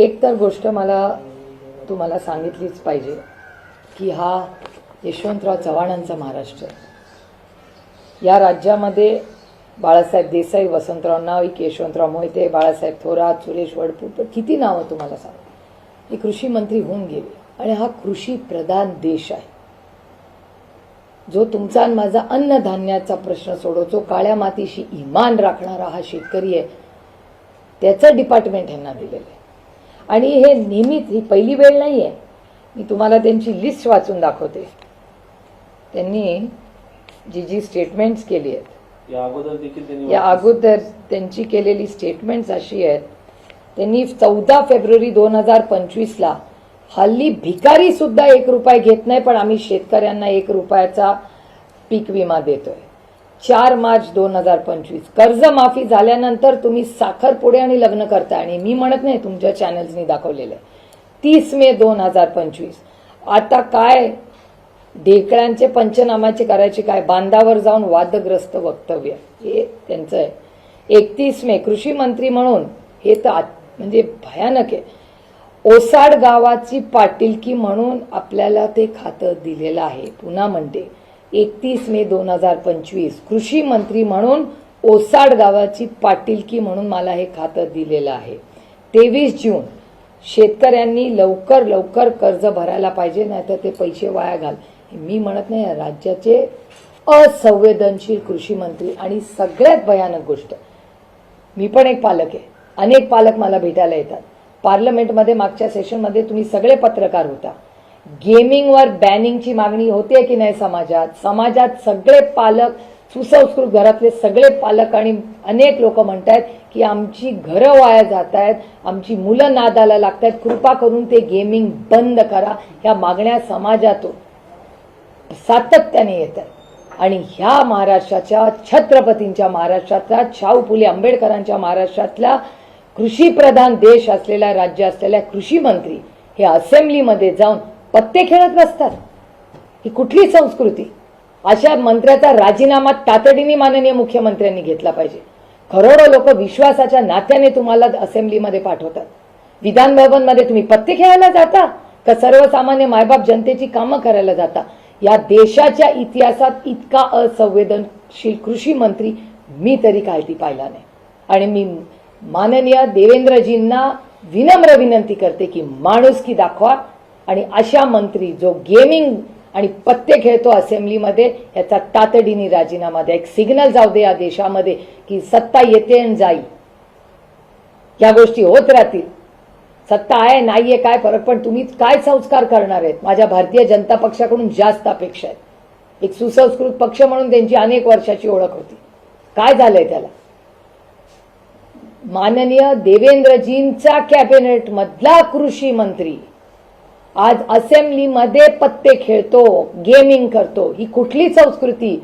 एक तर गोष्ट मला तुम्हाला सांगितलीच पाहिजे की हा यशवंतराव चव्हाणांचा महाराष्ट्र या राज्यामध्ये बाळासाहेब देसाई वसंतराव नाईक यशवंतराव मोहिते बाळासाहेब थोरात सुरेश वडपूर किती नावं तुम्हाला सांग हे कृषी मंत्री होऊन गेले आणि हा कृषी प्रधान देश आहे. जो तुमचा आणि माझा अन्नधान्याचा प्रश्न सोडवतो काळ्या मातीशी इमान राखणारा हा शेतकरी आहे त्याचं डिपार्टमेंट ह्यांना दिलेलं आहे. आणि हे नेहमीच ही पहिली वेळ नाही आहे मी तुम्हाला त्यांची लिस्ट वाचून दाखवते. त्यांनी जी जी स्टेटमेंट्स केली आहेत. या अगोदर देखील त्यांनी या अगोदर त्यांची केलेली स्टेटमेंट्स अशी आहेत. त्यांनी चौदा फेब्रुवारी दोन हजार पंचवीसला हल्ली भिकारी सुद्धा एक रुपये घेत नाही पण आम्ही शेतकऱ्यांना एक रुपयाचा पीक विमा देतोय. चार मार्च दोन हजार पंचवीस. कर्जमाफी झाल्यानंतर तुम्ही साखरपुडे आणि लग्न करता आणि मी म्हणत नाही तुमच्या चॅनल्सनी दाखवलेलं तीस मे दोन हजार पंचवीस. आता काय? ढेकळ्यांचे पंचनामाचे करायचे काय? बांधावर जाऊन वादग्रस्त वक्तव्य. हे त्यांचं आहे. एकतीस मे कृषी मंत्री म्हणून. हे तर म्हणजे भयानक आहे. ओसाड गावाची पाटीलकी म्हणून आपल्याला ते खातं दिलेलं आहे. पुन्हा म्हणते. एकतीस मे दोन हजार पंचवीस. कृषी मंत्री म्हणून ओसाड गावाची पाटीलकी म्हणून मला हे खातं दिलेलं आहे. तेवीस जून शेतकऱ्यांनी लवकर लवकर कर्ज भरायला पाहिजे नाही तर ते पैसे वाया घाल. मी म्हणत नाही राज्याचे असंवेदनशील कृषी मंत्री आणि सगळ्यात भयानक गोष्ट मी पण एक पालक आहे. अनेक पालक मला भेटायला येतात. पार्लमेंटमध्ये मागच्या सेशनमध्ये तुम्ही सगळे पत्रकार होता. गेमिंगवर बॅनिंगची मागणी होते की नाही समाजात? समाजात सगळे पालक सुसंस्कृत घरातले सगळे पालक आणि अनेक लोक म्हणतायत की आमची घरं वाया जात आहेत आमची मुलं नादाला लागत आहेत कृपा करून ते गेमिंग बंद करा. ह्या मागण्या समाजातून सातत्याने येत आहेत आणि ह्या महाराष्ट्राच्या छत्रपतींच्या महाराष्ट्रातल्या शाहू फुले आंबेडकरांच्या महाराष्ट्रातल्या कृषीप्रधान देश असलेला राज्य असलेल्या कृषी मंत्री हे असेंब्लीमध्ये जाऊन पत्ते खेळत बसतात ही कुठली संस्कृती? अशा मंत्र्याचा राजीनामा तातडीने माननीय मुख्यमंत्र्यांनी घेतला पाहिजे. करोडो लोक विश्वासाच्या नात्याने तुम्हाला असेंब्लीमध्ये पाठवतात. विधानभवनमध्ये तुम्ही पत्ते खेळायला जाता का सर्वसामान्य मायबाप जनतेची कामं करायला जाता? या देशाच्या इतिहासात इतका असंवेदनशील कृषी मंत्री मी तरी काय ती पाहिला नाही. आणि मी माननीय देवेंद्रजींना विनम्र विनंती करते की माणुसकी दाखवा आणि अशा मंत्री जो गेमिंग आणि पत्ते खेळतो असेंब्लीमध्ये याचा तातडीने राजीनामा द्या. एक सिग्नल जाऊ दे या देशामध्ये की सत्ता येते आणि जाई या गोष्टी होत राहतील. सत्ता आहे नाहीये काय फरक? पण तुम्ही काय संस्कार करणार आहेत? माझ्या भारतीय जनता पक्षाकडून जास्त अपेक्षा आहेत. एक सुसंस्कृत पक्ष म्हणून त्यांची अनेक वर्षाची ओळख होती. काय झालंय त्याला? माननीय देवेंद्रजींचा कॅबिनेट मधला कृषी मंत्री आज असेंब्लीमध्ये पत्ते खेळतो गेमिंग करतो. ही कुठली संस्कृती